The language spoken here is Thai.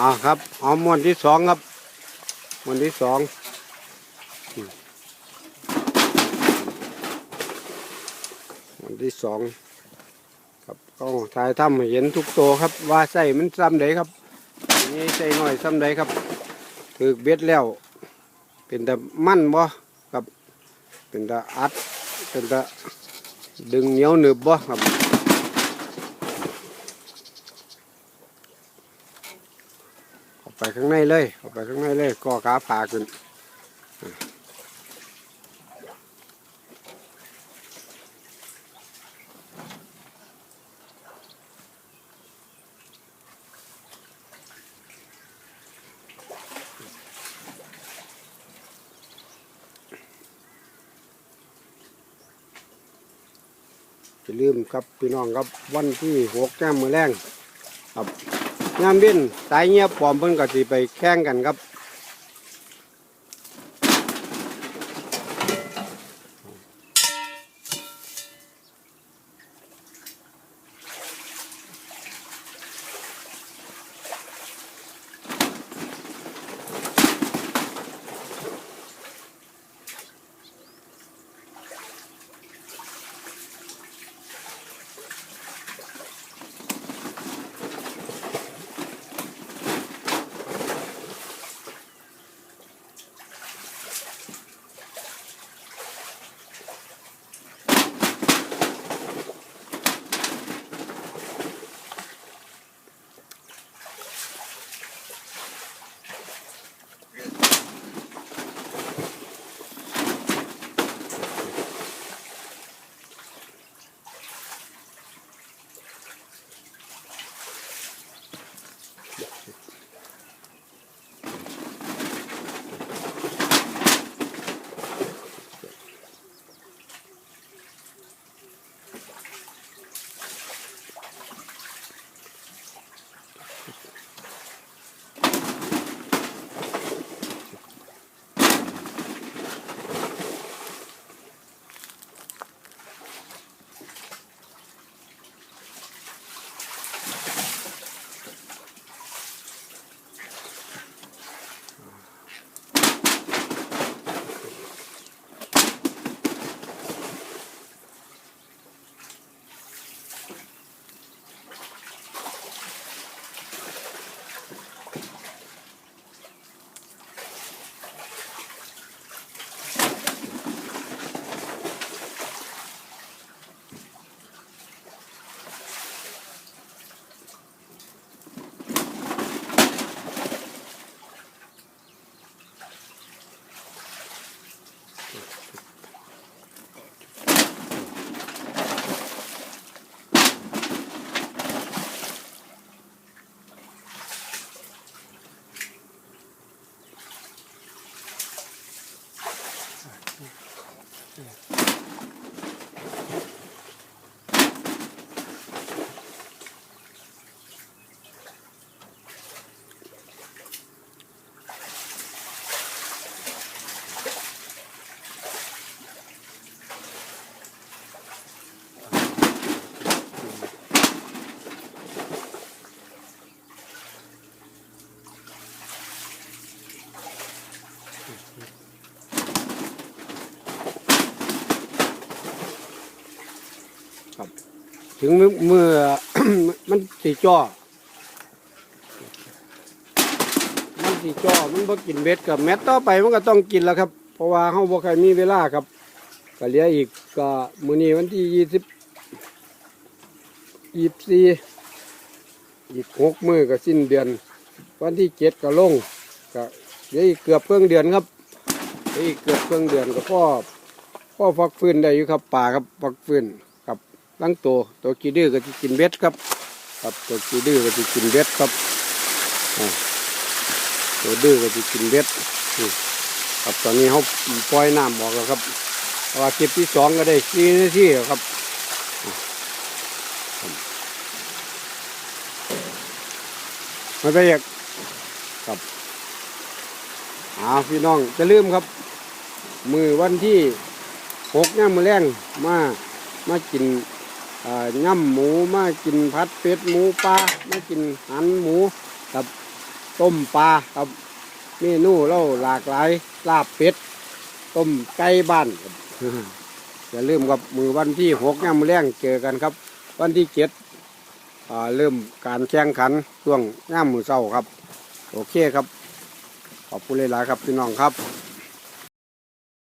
อ่าครับเอมวนที่สองครับมวนที่สองมวนที่สองครับก็ถ่ายทำให้เห็นทุกตัวครับ ว่าใส่มันซ้ำใดครับนี่ใส่หน่อยซ้ำใดครับถือเบ็ดแล้ว เป็นแต่มั่นบ่ครับ เป็นแต่อัด เป็นแต่ดึงเหนียวหนึบบ่ครับ เข้า ไปข้างในเลยเข้าไปข้างในเลยก่อขาผาขึ้นจะลืมครับพี่น้องครับวันที่หกแก้มมือแรงครับ ยามเว้นสายเงียบปลอมเพิ่นก็สิไปแข่งกันครับ Yeah. 예. ถึงเมื่อเมื่อ มันสีจ่อมันสีจ่อมันบ่กินเบ็ดกับแมตต่อไปมันก็ต้องกินแล้วครับ เพราะว่าเฮาบ่เคยมีเวลาครับก็เหลืออีกก็มื้อนี้วันที่ยี่สิบยี่สี่อีกหกมือก็สิ้นเดือน วันที่เจ็ดก็ลงก็เหลืออีกเกือบเพิ่งเดือนครับเหลืออีกเกือบเพิ่งเดือนก็พ่อพ่อฟักฟื้นได้อยู่ครับป่าครับฟักฟื้น ครังตัวตัวกีดื้อก็จะกินเบ็ดครับ ครับตัวกีดื้อก็จะกินเบ็ดครับอ่าตัวดื้อก็จะกินเบ็ดครับตอนนี้เขาปล่อยน้ำออกแล้วครับว่าคลิปที่สองก็ได้สี่นาทีแล้วครับอืมครับไม่ไปอีกครับอาพี่น้องจะลืมครับ มือวันที่หกเนี่ยมือแรงมามากิน ย่ำหมูมากินพัดเป็ดหมูปลามากินหันหมูครับต้มปลาครับเมนูเราหลากหลายลาบเป็ดต้มไก่บ้านอย่าลืมครับมือวันที่หกย่ำแรงเจอกันครับ วันที่เจ็ดเริ่มการแข่งขันช่วงย่ำมือเศร้าครับ โอเคครับ ขอบคุณหลายๆครับพี่น้องครับ